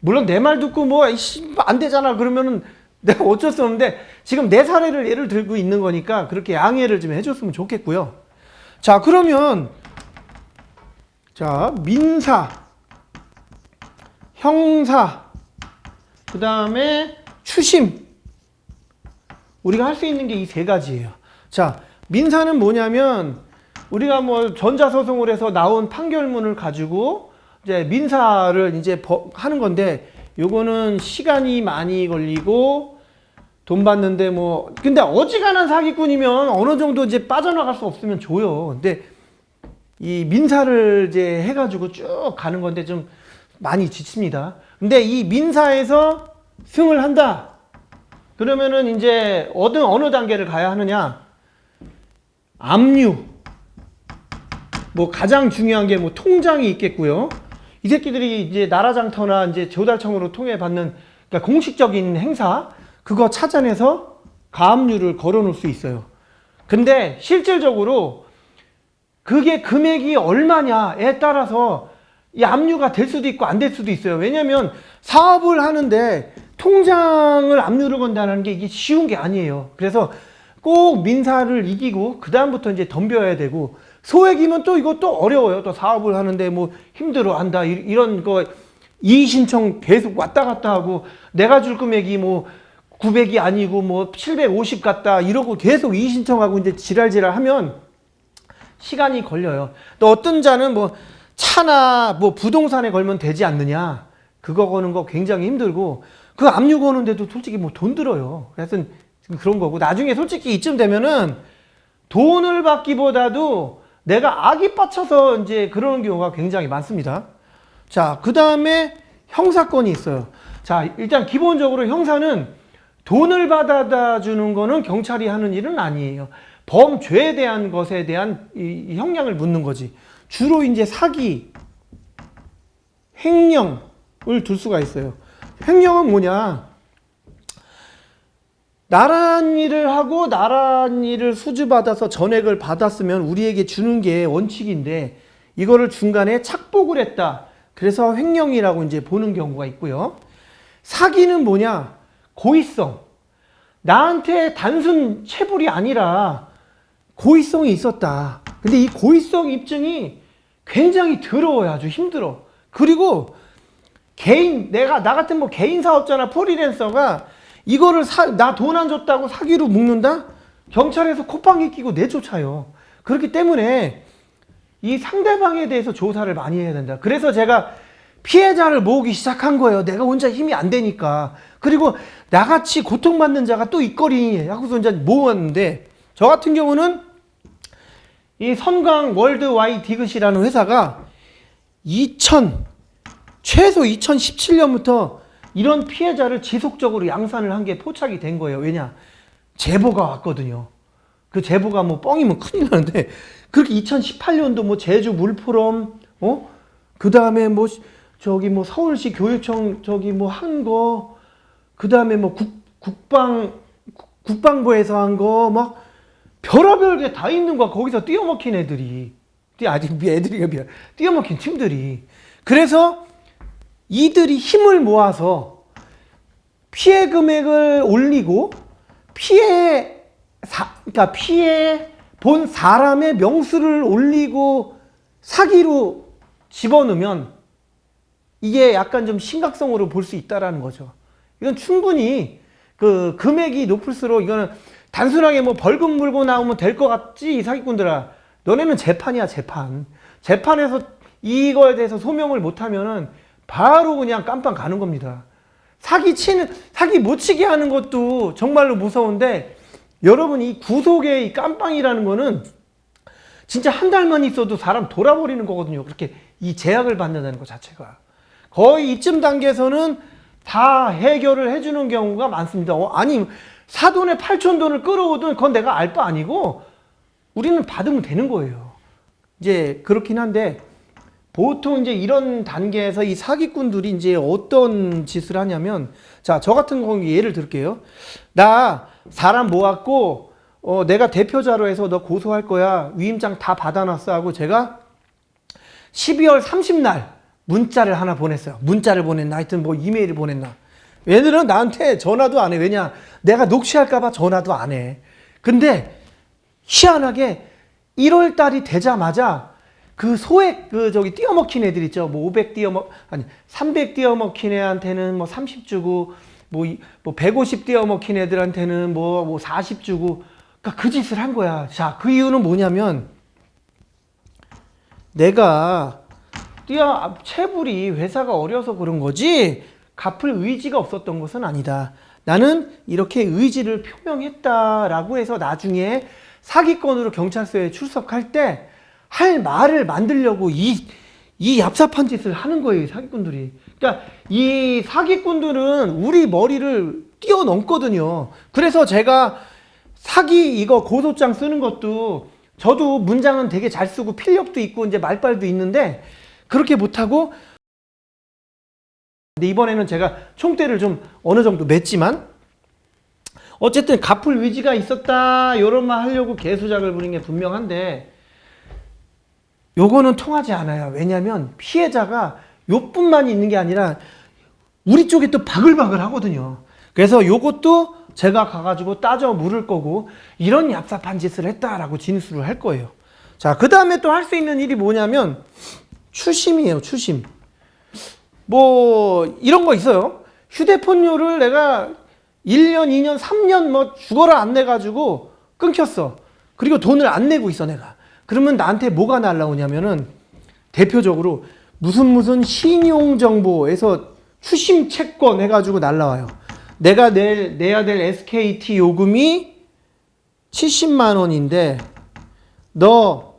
물론 내 말 듣고 뭐 안 되잖아 그러면은 내가 어쩔 수 없는데 지금 내 사례를 예를 들고 있는 거니까 그렇게 양해를 좀 해줬으면 좋겠고요. 자 그러면 자 민사, 형사, 그 다음에 추심 우리가 할 수 있는 게 이 세 가지예요. 자 민사는 뭐냐면 우리가 뭐 전자소송을 해서 나온 판결문을 가지고 이제 민사를 이제 버- 하는 건데 요거는 시간이 많이 걸리고 돈 받는데 뭐 근데 어지간한 사기꾼이면 어느 정도 이제 빠져나갈 수 없으면 줘요. 근데 이 민사를 이제 해가지고 쭉 가는 건데 좀 많이 지칩니다. 근데 이 민사에서 승을 한다. 그러면은 이제 어느 어느 단계를 가야 하느냐? 압류. 뭐 가장 중요한 게 뭐 통장이 있겠고요. 이 새끼들이 이제 나라장터나 이제 조달청으로 통해 받는 그러니까 공식적인 행사 그거 찾아내서 가압류를 걸어놓을 수 있어요. 근데 실질적으로 그게 금액이 얼마냐에 따라서 이 압류가 될 수도 있고 안 될 수도 있어요. 왜냐하면 사업을 하는데 통장을 압류를 건다는 게 이게 쉬운 게 아니에요. 그래서 꼭 민사를 이기고 그 다음부터 이제 덤벼야 되고 소액이면 또 이것도 어려워요. 또 사업을 하는데 뭐 힘들어 한다 이- 이런 거 이의 신청 계속 왔다 갔다 하고 내가 줄 금액이 뭐 900이 아니고 뭐 750 같다 이러고 계속 이의 신청하고 이제 지랄지랄 하면 시간이 걸려요. 또 어떤 자는 뭐 차나 뭐 부동산에 걸면 되지 않느냐. 그거 거는 거 굉장히 힘들고 그 압류 거는데도 솔직히 뭐 돈 들어요. 그래서 그런 거고 나중에 솔직히 이쯤 되면은 돈을 받기보다도 내가 악이 빠쳐서 이제 그러는 경우가 굉장히 많습니다. 자, 그 다음에 형사건이 있어요. 자, 일단 기본적으로 형사는 돈을 받아다 주는 거는 경찰이 하는 일은 아니에요. 범죄에 대한 것에 대한 이, 이 형량을 묻는 거지. 주로 이제 사기, 횡령을 둘 수가 있어요. 횡령은 뭐냐? 나란 일을 하고 나란 일을 수주받아서 전액을 받았으면 우리에게 주는 게 원칙인데 이거를 중간에 착복을 했다. 그래서 횡령이라고 이제 보는 경우가 있고요. 사기는 뭐냐? 고의성. 나한테 단순 체불이 아니라 고의성이 있었다. 근데 이 고의성 입증이 굉장히 더러워요. 아주 힘들어. 그리고 개인, 내가, 나 같은 뭐 개인 사업자나 프리랜서가 이거를 사, 나돈 안 줬다고 사기로 묶는다? 경찰에서 콧방귀 끼고 내쫓아요. 그렇기 때문에 이 상대방에 대해서 조사를 많이 해야 된다. 그래서 제가 피해자를 모으기 시작한 거예요. 내가 혼자 힘이 안 되니까. 그리고 나같이 고통받는 자가 또 있거리 하고서 이제 모았는데 저 같은 경우는 이 선광 월드 와이 디귿이라는 회사가 2000 최소 2017년부터 이런 피해자를 지속적으로 양산을 한 게 포착이 된 거예요. 왜냐? 제보가 왔거든요. 그 제보가 뭐 뻥이면 큰일 나는데 그렇게 2018년도 뭐 제주 물포럼 어? 그다음에 뭐 시- 저기 뭐 서울시 교육청 저기 뭐 한 거 그다음에 뭐 국, 국방 국- 국방부에서 한 거 막 별의별 게 다 있는 거야. 거기서 뛰어먹힌 애들이 뛰 아직 애들이 뛰어먹힌 팀들이 그래서 이들이 힘을 모아서 피해 금액을 올리고 피해 사, 그러니까 피해 본 사람의 명수를 올리고 사기로 집어넣으면 이게 약간 좀 심각성으로 볼 수 있다라는 거죠. 이건 충분히 그 금액이 높을수록 이거는 단순하게 뭐 벌금 물고 나오면 될 것 같지 이 사기꾼들아. 너네는 재판이야 재판. 재판에서 이거에 대해서 소명을 못하면은 바로 그냥 깜빵 가는 겁니다. 사기 치는 사기 못 치게 하는 것도 정말로 무서운데 여러분 이 구속의 이 깜빵이라는 거는 진짜 한 달만 있어도 사람 돌아버리는 거거든요. 그렇게 이 제약을 받는다는 것 자체가 거의 이쯤 단계에서는 다 해결을 해주는 경우가 많습니다. 어, 아니 사돈의 8천 돈을 끌어오든 그건 내가 알 바 아니고 우리는 받으면 되는 거예요. 이제 그렇긴 한데 보통 이제 이런 단계에서 이 사기꾼들이 이제 어떤 짓을 하냐면 자 저 같은 경우 예를 들게요. 나 사람 모았고 어, 내가 대표자로 해서 너 고소할 거야 위임장 다 받아놨어 하고 제가 12월 30날 문자를 하나 보냈어요. 문자를 보냈나 하여튼 뭐 이메일을 보냈나. 얘들은 나한테 전화도 안 해. 왜냐? 내가 녹취할까봐 전화도 안 해. 근데 희한하게 1월 달이 되자마자 그 소액 그 저기 띄어먹힌 애들 있죠. 뭐 500 띄어먹 아니 300 띄어먹힌 애한테는 뭐 30 주고 뭐뭐150 띄어먹힌 애들한테는 뭐뭐 40 주고 그러니까 그 짓을 한 거야. 자, 그 이유는 뭐냐면 내가 뛰어 체불이 회사가 어려서 그런 거지 갚을 의지가 없었던 것은 아니다. 나는 이렇게 의지를 표명했다라고 해서 나중에 사기건으로 경찰서에 출석할 때 할 말을 만들려고 이, 이 얍삽한 짓을 하는 거예요, 이 사기꾼들이. 그러니까 이 사기꾼들은 우리 머리를 뛰어넘거든요. 그래서 제가 사기 이거 고소장 쓰는 것도 저도 문장은 되게 잘 쓰고 필력도 있고 이제 말빨도 있는데 그렇게 못하고 근데 이번에는 제가 총대를 좀 어느 정도 맸지만 어쨌든 갚을 의지가 있었다 이런 말 하려고 개수작을 부린 게 분명한데 요거는 통하지 않아요. 왜냐하면 피해자가 요뿐만 있는 게 아니라 우리 쪽에 또 바글바글 하거든요. 그래서 요것도 제가 가가지고 따져 물을 거고 이런 얍삽한 짓을 했다라고 진술을 할 거예요. 자, 그 다음에 또 할 수 있는 일이 뭐냐면 추심이에요, 추심. 뭐 이런 거 있어요. 휴대폰료를 내가 1년, 2년, 3년 뭐 죽어라 안 내가지고 끊겼어. 그리고 돈을 안 내고 있어, 내가. 그러면 나한테 뭐가 날라오냐면은 대표적으로 무슨 무슨 신용정보에서 추심 채권 해가지고 날라와요. 내가 낼, 내야 될 SKT 요금이 70만 원인데 너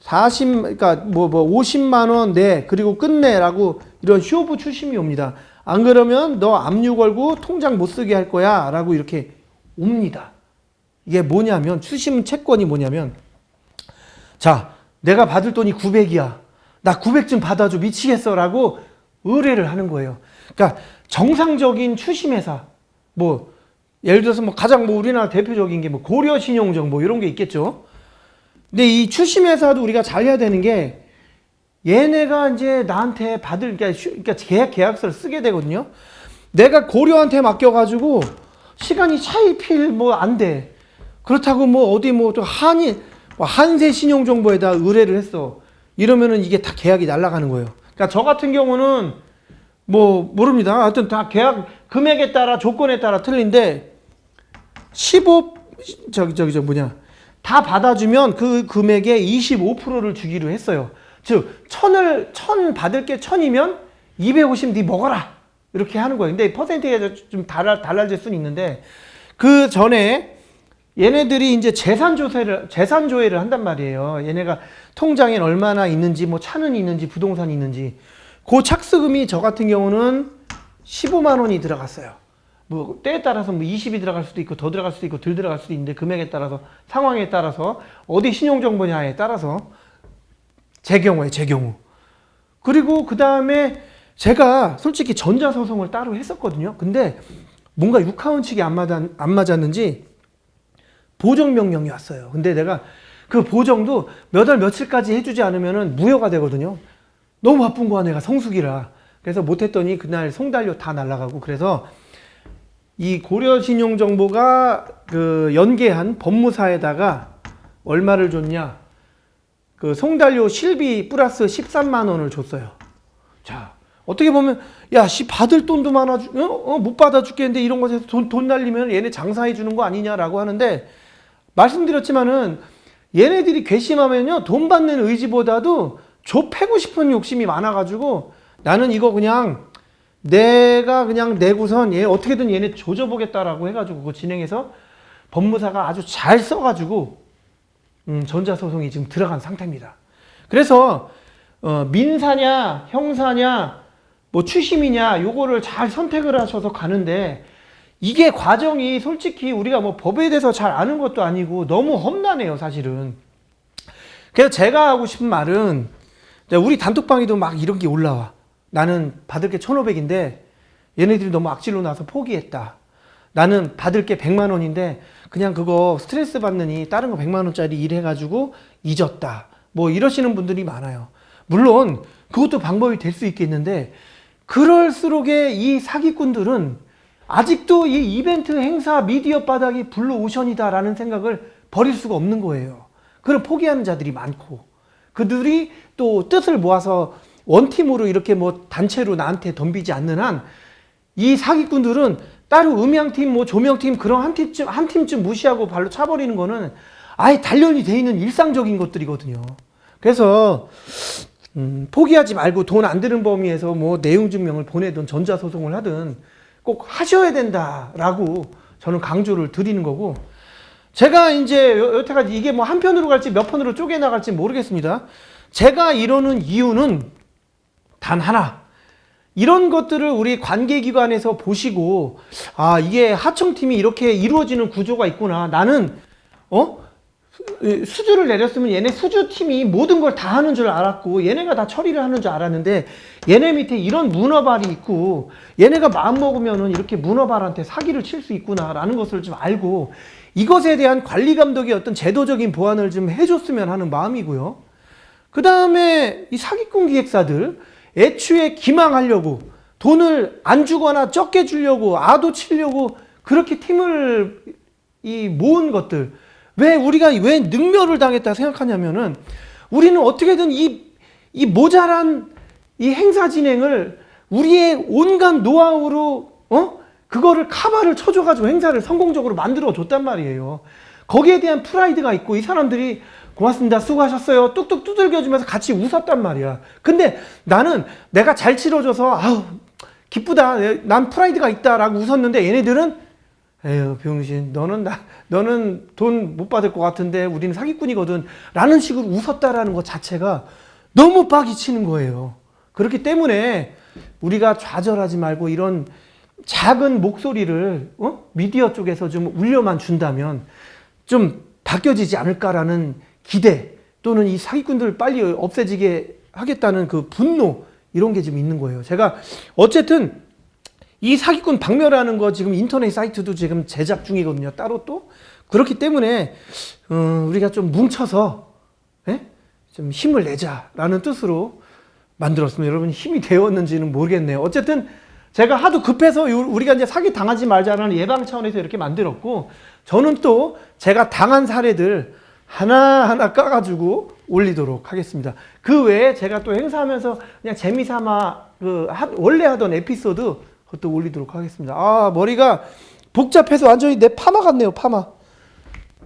40, 그러니까 뭐, 뭐 50만 원 내, 그리고 끝내라고 이런 쇼부 추심이 옵니다. 안 그러면 너 압류 걸고 통장 못 쓰게 할 거야 라고 이렇게 옵니다. 이게 뭐냐면, 추심 채권이 뭐냐면, 자, 내가 받을 돈이 900이야. 나 900좀 받아줘. 미치겠어. 라고 의뢰를 하는 거예요. 그러니까 정상적인 추심회사, 뭐, 예를 들어서 뭐 가장 뭐 우리나라 대표적인 게 뭐 고려신용정 뭐 이런 게 있겠죠. 근데 이 추심회사도 우리가 잘 해야 되는 게 얘네가 이제 나한테 받을, 그러니까, 휴- 그러니까 계약, 계약서를 쓰게 되거든요. 내가 고려한테 맡겨가지고 시간이 차일필 뭐 안 돼. 그렇다고 뭐 어디 뭐 또 한이, 뭐 한세 신용정보에다 의뢰를 했어. 이러면은 이게 다 계약이 날아가는 거예요. 그러니까 저 같은 경우는 뭐 모릅니다. 하여튼 다 계약 금액에 따라 조건에 따라 틀린데 15 저기 저기 저 뭐냐 다 받아주면 그 금액의 25%를 주기로 했어요. 즉 천을 천 받을 게 천이면 250 네 먹어라 이렇게 하는 거예요. 근데 퍼센테이지가 좀 달라 달라질 수는 있는데 그 전에 얘네들이 이제 재산 조사를 재산 조회를 한단 말이에요. 얘네가 통장에 얼마나 있는지 뭐 차는 있는지 부동산이 있는지 그 착수금이 저 같은 경우는 15만 원이 들어갔어요. 뭐 때에 따라서 뭐 20이 들어갈 수도 있고 더 들어갈 수도 있고 덜 들어갈 수도 있는데 금액에 따라서 상황에 따라서 어디 신용 정보냐에 따라서 제 경우에 제 경우 그리고 그 다음에 제가 솔직히 전자소송을 따로 했었거든요. 근데 뭔가 육하원 측이 안, 맞았, 안 맞았는지 보정 명령이 왔어요. 근데 내가 그 보정도 몇 월 며칠까지 해주지 않으면은 무효가 되거든요. 너무 바쁜 거야 내가 성수기라. 그래서 못했더니 그날 송달료 다 날라가고 그래서 이 고려신용정보가 그 연계한 법무사에다가 얼마를 줬냐? 그 송달료 실비 플러스 13만 원을 줬어요. 자, 어떻게 보면 야, 씨 받을 돈도 많아 주, 어? 어, 못 받아 죽겠는데 이런 것에서 돈, 돈 날리면 얘네 장사해 주는 거 아니냐라고 하는데 말씀드렸지만은 얘네들이 괘씸하면요 돈 받는 의지보다도 줘 패고 싶은 욕심이 많아가지고 나는 이거 그냥 내가 그냥 내고선 얘 어떻게든 얘네 조져보겠다라고 해가지고 그거 진행해서 법무사가 아주 잘 써가지고 음, 전자소송이 지금 들어간 상태입니다. 그래서 어, 민사냐 형사냐 뭐 추심이냐 요거를 잘 선택을 하셔서 가는데 이게 과정이 솔직히 우리가 뭐 법에 대해서 잘 아는 것도 아니고 너무 험난해요 사실은. 그래서 제가 하고 싶은 말은 우리 단톡방에도 막 이런 게 올라와. 나는 받을 게 1,500인데 얘네들이 너무 악질로 나서 포기했다. 나는 받을 게 100만 원인데 그냥 그거 스트레스 받느니 다른 거 100만 원짜리 일해가지고 잊었다. 뭐 이러시는 분들이 많아요. 물론 그것도 방법이 될 수 있겠는데 그럴수록에 이 사기꾼들은 아직도 이 이벤트 행사 미디어 바닥이 블루 오션이다라는 생각을 버릴 수가 없는 거예요. 그걸 포기하는 자들이 많고 그들이 또 뜻을 모아서 원팀으로 이렇게 뭐 단체로 나한테 덤비지 않는 한 이 사기꾼들은 따로 음향팀, 뭐 조명팀 그런 한 팀쯤 한 팀쯤 무시하고 발로 차버리는 거는 아예 단련이 돼 있는 일상적인 것들이거든요. 그래서 음, 포기하지 말고 돈 안 드는 범위에서 뭐 내용 증명을 보내든 전자 소송을 하든 꼭 하셔야 된다라고 저는 강조를 드리는 거고 제가 이제 여- 여태까지 이게 뭐 한 편으로 갈지 몇 편으로 쪼개 나갈지 모르겠습니다. 제가 이러는 이유는 단 하나. 이런 것들을 우리 관계기관에서 보시고, 아, 이게 하청팀이 이렇게 이루어지는 구조가 있구나. 나는, 어? 수- 수주를 내렸으면 얘네 수주팀이 모든 걸 다 하는 줄 알았고, 얘네가 다 처리를 하는 줄 알았는데, 얘네 밑에 이런 문어발이 있고, 얘네가 마음먹으면은 이렇게 문어발한테 사기를 칠 수 있구나 라는 것을 좀 알고, 이것에 대한 관리 감독의 어떤 제도적인 보완을 좀 해줬으면 하는 마음이고요. 그 다음에 이 사기꾼 기획사들 애초에 기망하려고 돈을 안 주거나 적게 주려고 아도 치려고 그렇게 팀을 이 모은 것들 왜 우리가 왜 능멸을 당했다 생각하냐면은 우리는 어떻게든 이, 이 모자란 이 행사 진행을 우리의 온갖 노하우로 어 그거를 카바를 쳐줘가지고 행사를 성공적으로 만들어 줬단 말이에요. 거기에 대한 프라이드가 있고 이 사람들이 고맙습니다. 수고하셨어요. 뚝뚝 두들겨주면서 같이 웃었단 말이야. 근데 나는 내가 잘 치러줘서 아우 기쁘다. 난 프라이드가 있다라고 웃었는데 얘네들은 에휴 병신 너는 나 너는 돈 못 받을 것 같은데 우리는 사기꾼이거든. 라는 식으로 웃었다라는 것 자체가 너무 빡이 치는 거예요. 그렇기 때문에 우리가 좌절하지 말고 이런 작은 목소리를 어? 미디어 쪽에서 좀 울려만 준다면 좀 바뀌어지지 않을까라는 기대 또는 이 사기꾼들 빨리 없애지게 하겠다는 그 분노 이런 게 좀 있는 거예요. 제가 어쨌든 이 사기꾼 박멸하는 거 지금 인터넷 사이트도 지금 제작 중이거든요. 따로 또 그렇기 때문에 어, 우리가 좀 뭉쳐서 예? 좀 힘을 내자라는 뜻으로 만들었습니다. 여러분 힘이 되었는지는 모르겠네요. 어쨌든 제가 하도 급해서 요- 우리가 이제 사기 당하지 말자라는 예방 차원에서 이렇게 만들었고 저는 또 제가 당한 사례들 하나하나 까가지고 올리도록 하겠습니다. 그 외에 제가 또 행사하면서 그냥 재미삼아 그 하- 원래 하던 에피소드 그것도 올리도록 하겠습니다. 아 머리가 복잡해서 완전히 내 파마 같네요 파마.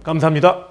감사합니다.